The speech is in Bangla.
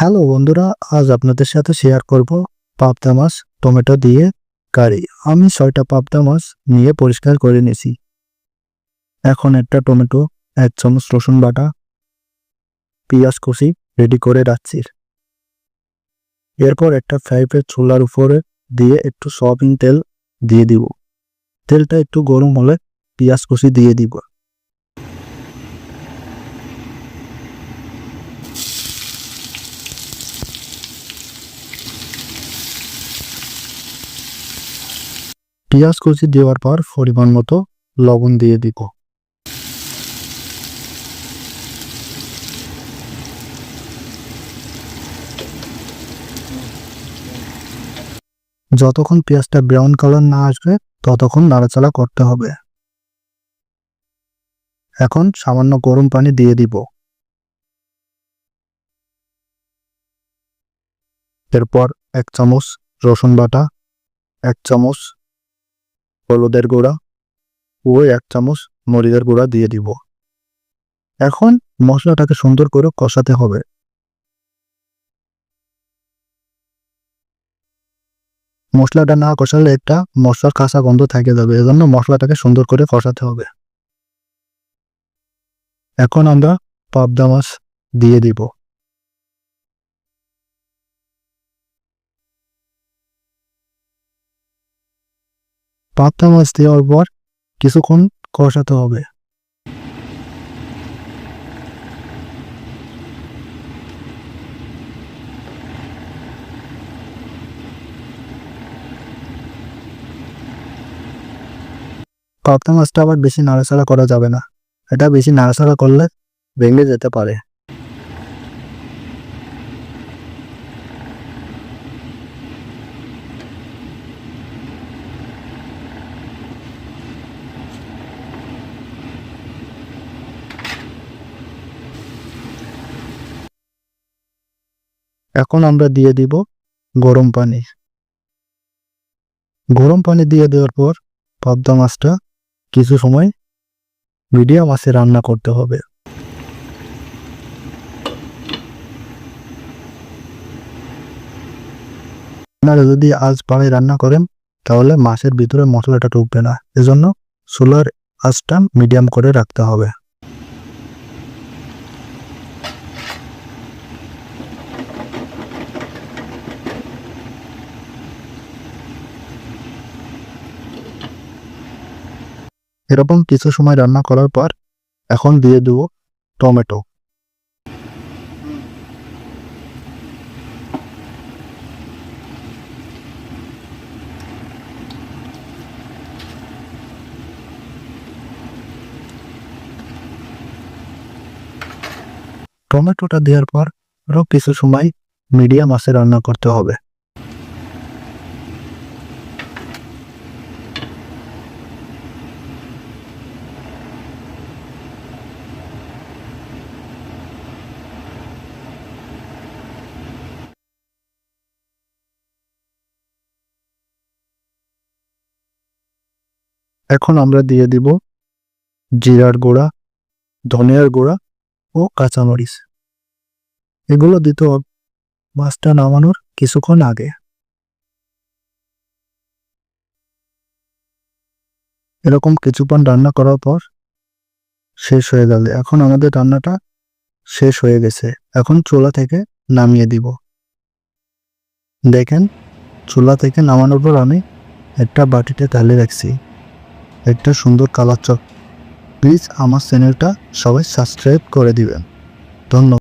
হ্যালো বন্ধুরা, আজ আপনাদের সাথে শেয়ার করব পাবদা মাছ, টমেটো দিয়ে কারি। আমি ছয়টা পাবদা মাছ নিয়ে পরিষ্কার করে নিয়েছি। এখন একটা টমেটো, এক চামচ রসুন বাটা, পেঁয়াজ কুচি রেডি করে রাখছি। এরপর একটা ফ্রাইপ্যান চুলার উপরে দিয়ে একটু সয়াবিন তেল দিয়ে দিব। তেলটা একটু গরম হলে পেঁয়াজ কুচি দিয়ে দিব। পেঁয়াজ কুচি দেওয়ার পর পরিমাণ মতো লবণ দিয়ে দিব। যতক্ষণ পেঁয়াজটা ব্রাউন কালার না আসবে, ততক্ষণ নাড়াচাড়া করতে হবে। এখন সামান্য গরম পানি দিয়ে দিব। এরপর এক চামচ রসুন বাটা, এক চামচ হলুদের গুঁড়া ও এক চামচ মরিচের গুঁড়া দিয়ে দিব। এখন মশলাটাকে সুন্দর করে কষাতে হবে। মশলাটা না কষালে একটা মশলার কাঁচা গন্ধ থেকে যাবে, এজন্য মশলাটাকে সুন্দর করে কষাতে হবে। এখন আমরা পাবদা মাছ দিয়ে দিব। পাবদা মাছ দেওয়ার পর কিছুক্ষণ কষাতে হবে। পাবদা মাছটা আবার বেশি নাড়াচাড়া করা যাবে না। এটা বেশি নাড়াচাড়া করলে ভেঙে যেতে পারে। এখন আমরা দিয়ে দিব গরম পানি। গরম পানি দিয়ে দেওয়ার পর পাবদা মাছটা কিছু সময় মিডিয়াম আঁচে রান্না করতে হবে। আপনারা যদি আজ পাড়ে রান্না করেন, তাহলে মাছের ভিতরে মশলাটা ঢুকবে না। এজন্য সোলার আঁচটা মিডিয়াম করে রাখতে হবে। এরকম কিছু সময় রান্না করার পর এখন দিয়ে দেবো টমেটো। টমেটোটা দেওয়ার পর আরও কিছু সময় মিডিয়াম আঁচে রান্না করতে হবে। এখন আমরা দিয়ে দিব জিরার গুঁড়া, ধনিয়ার গুঁড়া ও কাঁচামরিচ। এগুলো দিতে হবে মাছটা নামানোর কিছুক্ষণ আগে। এরকম কিছুক্ষণ রান্না করার পর শেষ হয়ে গেল। এখন আমাদের রান্নাটা শেষ হয়ে গেছে। এখন চুলা থেকে নামিয়ে দিব। দেখেন, চুলা থেকে নামানোর পর আমি একটা বাটিতে ঢালে রাখছি। একটা সুন্দর কালার চক প্লিজ আমার চ্যানেলটা সবাই সাবস্ক্রাইব করে দিবেন। ধন্যবাদ।